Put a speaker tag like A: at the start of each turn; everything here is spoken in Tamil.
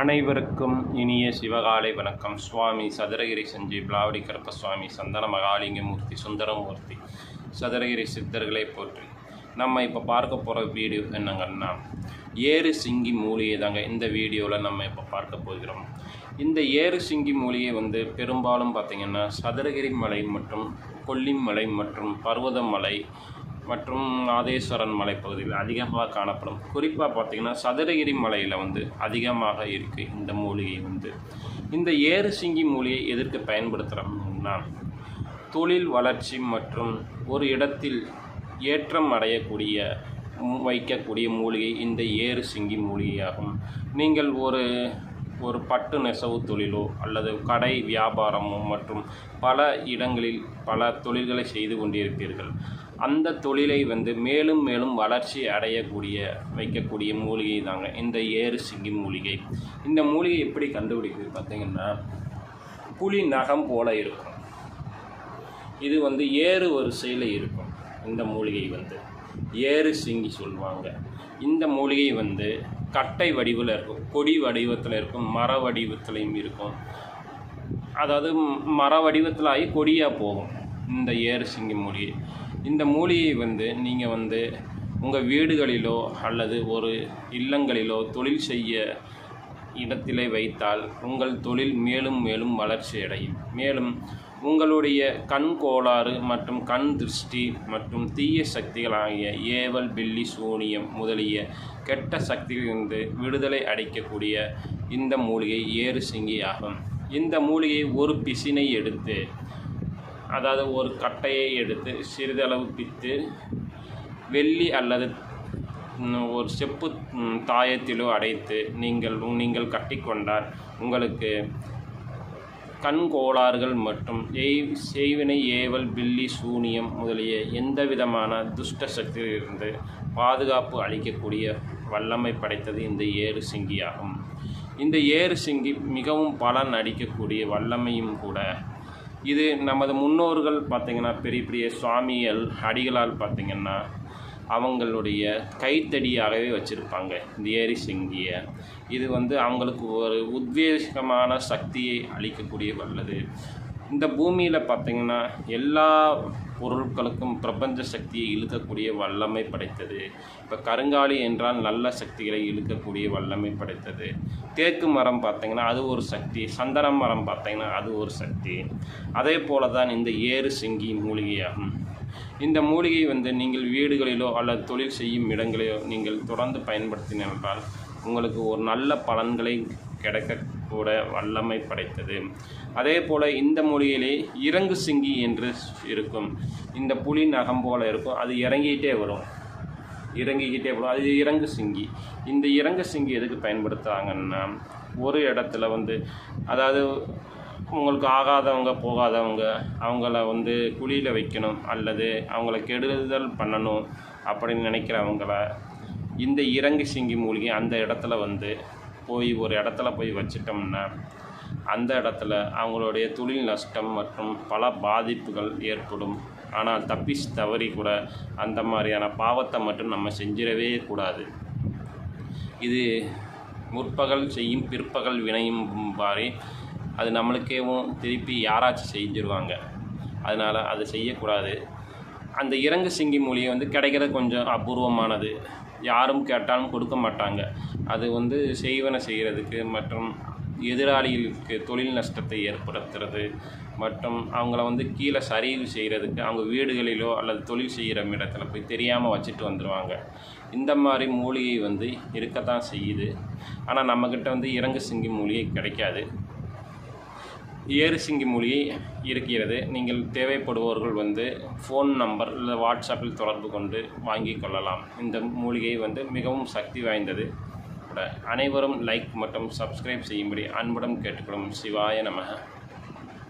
A: அனைவருக்கும் இனிய சிவகாலை வணக்கம். சுவாமி சதுரகிரி சஞ்சீவ் பிளாவடி கருப்பசுவாமி சந்தன மகாலிங்கமூர்த்தி சுந்தரமூர்த்தி சதுரகிரி சித்தர்களை போற்றி. நம்ம இப்போ பார்க்க போகிற வீடியோ என்னங்கன்னா ஏறு சிங்கி மூலிகை தாங்க இந்த வீடியோவில் நம்ம இப்போ பார்க்க போகிறோம். இந்த ஏறு சிங்கி மூலிகை வந்து பெரும்பாலும் பார்த்திங்கன்னா சதுரகிரி மலை மற்றும் கொல்லிமலை மற்றும் பர்வதமலை மற்றும் நாதேஸ்வரன் மலைப்பகுதியில் அதிகமாக காணப்படும். குறிப்பாக பார்த்திங்கன்னா சதுரகிரி மலையில் வந்து அதிகமாக இருக்குது இந்த மூலிகை வந்து. இந்த ஏறு சிங்கி மூலியை எதற்கு பயன்படுத்துகிறோம்னா தொழில் வளர்ச்சி மற்றும் ஒரு இடத்தில் ஏற்றம் அடையக்கூடிய வைக்கக்கூடிய மூலிகை இந்த ஏறு சிங்கி மூலிகையாகும். நீங்கள் ஒரு ஒரு பட்டு நெசவு தொழிலோ அல்லது கடை வியாபாரமோ மற்றும் பல இடங்களில் பல தொழில்களை செய்து கொண்டிருப்பீர்கள். அந்த தொழிலை வந்து மேலும் மேலும் வளர்ச்சி அடையக்கூடிய வைக்கக்கூடிய மூலிகை தாங்க இந்த ஏறு சிங்கி மூலிகை. இந்த மூலிகை எப்படி கண்டுபிடிக்குது பார்த்திங்கன்னா புலி நகம் போல இருக்கும். இது வந்து ஏறு வரிசையில் இருக்கும் இந்த மூலிகை வந்து. ஏறு சிங்கி சொல்லுவாங்க இந்த மூலிகை வந்து கட்டை வடிவில் இருக்கும் கொடி வடிவத்தில் இருக்கும் மர வடிவத்துலையும் இருக்கும். அதாவது மர வடிவத்தில் ஆகி கொடியாக போகும் இந்த ஏறு சிங்கி மூலிகை. இந்த மூலிகை வந்து நீங்கள் வந்து உங்கள் வீடுகளிலோ அல்லது ஒரு இல்லங்களிலோ தொழில் செய்ய இடத்திலே வைத்தால் உங்கள் தொழில் மேலும் மேலும் வளர்ச்சி அடையும். மேலும் உங்களுடைய கண் கோளாறு மற்றும் கண் திருஷ்டி மற்றும் தீய சக்திகள் ஆகிய ஏவல் பில்லி சூனியம் முதலிய கெட்ட சக்திகளிலிருந்து விடுதலை அடைக்கக்கூடிய இந்த மூலிகை ஏறு சிங்கி ஆகும். இந்த மூலிகை ஒரு பிசினை எடுத்து அதாவது ஒரு கட்டையை எடுத்து சிறிதளவு பித்து வெள்ளி அல்லது ஒரு செப்பு தாயத்திலோ அடைத்து நீங்கள் நீங்கள் கட்டிக்கொண்டால் உங்களுக்கு கண் கோளாறுகள் மற்றும் எய் செய்வினை ஏவல் பில்லி சூனியம் முதலிய எந்த விதமான துஷ்ட சக்தியிலிருந்து பாதுகாப்பு அளிக்கக்கூடிய வல்லமை படைத்தது இந்த ஏறு சிங்கியாகும். இந்த ஏறு சிங்கி மிகவும் பலன் அடிக்கக்கூடிய வல்லமையும் கூட இது நமது முன்னோர்கள் பார்த்திங்கன்னா பெரிய பெரிய சுவாமிகள் அடிகளால் பார்த்திங்கன்னா அவங்களுடைய கைத்தடியாகவே வச்சுருப்பாங்க. இந்த ஏரி சிங்கியை. இது வந்து அவங்களுக்கு ஒரு உத்வேகமான சக்தியை அளிக்கக்கூடிய வல்லது. இந்த பூமியில் பார்த்திங்கன்னா எல்லா பொருட்களுக்கும் பிரபஞ்ச சக்தியை இழுக்கக்கூடிய வல்லமை படைத்தது. இப்போ கருங்காலி என்றால் நல்ல சக்திகளை இழுக்கக்கூடிய வல்லமை படைத்தது. தேக்கு மரம் பார்த்திங்கன்னா அது ஒரு சக்தி சந்தன மரம் பார்த்திங்கன்னா அது ஒரு சக்தி. அதே போல தான் இந்த ஏறு சிங்கி மூலிகையாகும். இந்த மூலிகை வந்து நீங்கள் வீடுகளிலோ அல்லது தொழில் செய்யும் இடங்களிலோ நீங்கள் தொடர்ந்து பயன்படுத்தினால் உங்களுக்கு ஒரு நல்ல பலன்களை கிடைக்க கூட வல்லமை படைத்தது. அதே போல் இந்த மூலிகையிலே இறங்கு சிங்கி என்று இருக்கும். இந்த புலி நகம் போல் இருக்கும். அது இறங்கிக்கிட்டே வரும். இறங்கிக்கிட்டே வரும். அது இறங்கு சிங்கி. இந்த இறங்கு சிங்கி எதுக்கு பயன்படுத்துகிறாங்கன்னா ஒரு இடத்துல வந்து அதாவது உங்களுக்கு ஆகாதவங்க போகாதவங்க அவங்கள வந்து குழியில் வைக்கணும் அல்லது அவங்கள கெடுதல் பண்ணணும் அப்படின்னு நினைக்கிறவங்கள இந்த இறங்கு சிங்கி மூலிகை அந்த இடத்துல வந்து போய் ஒரு இடத்துல போய் வச்சிட்டோம்னா அந்த இடத்துல அவங்களுடைய தொழில் நஷ்டம் மற்றும் பல பாதிப்புகள் ஏற்படும். ஆனால் தப்பிஸ் தவறி கூட அந்த மாதிரியான பாவத்தை மட்டும் நம்ம செஞ்சிடவே கூடாது. இது முற்பகல் செய்யும் பிற்பகல் வினையும் பாரி அது நம்மளுக்கேவும் திருப்பி யாராச்சும் செஞ்சிருவாங்க. அதனால் அதை செய்யக்கூடாது. அந்த இறங்கு சிங்கி மொழியை வந்து கிடைக்கிறது கொஞ்சம் அபூர்வமானது. யாரும் கேட்டாலும் கொடுக்க மாட்டாங்க. அது வந்து செய்வன செய்கிறதுக்கு மற்றும் எதிராளிகளுக்கு தொழில் நஷ்டத்தை ஏற்படுத்துறது மற்றும் அவங்கள வந்து கீழே சரிவு செய்கிறதுக்கு அவங்க வீடுகளிலோ அல்லது தொழில் செய்கிற இடத்துல போய் தெரியாமல் வச்சுட்டு வந்துடுவாங்க இந்த மாதிரி மூலிகை வந்து இருக்கத்தான் செய்யுது. ஆனால் நம்மக்கிட்ட வந்து இறங்கு சிங்கி மூலிகை கிடைக்காது. ஏறு சிங்கி மூலிகை இருக்கிறது. நீங்கள் தேவைப்படுபவர்கள் வந்து ஃபோன் நம்பர் இல்லை வாட்ஸ்அப்பில் தொடர்பு கொண்டு வாங்கிக் கொள்ளலாம். இந்த மூலிகை வந்து மிகவும் சக்தி வாய்ந்தது கூட. அனைவரும் லைக் மற்றும் சப்ஸ்கிரைப் செய்யும்படி அன்புடன் கேட்டுக்கொள்ளும் சிவாய நமக.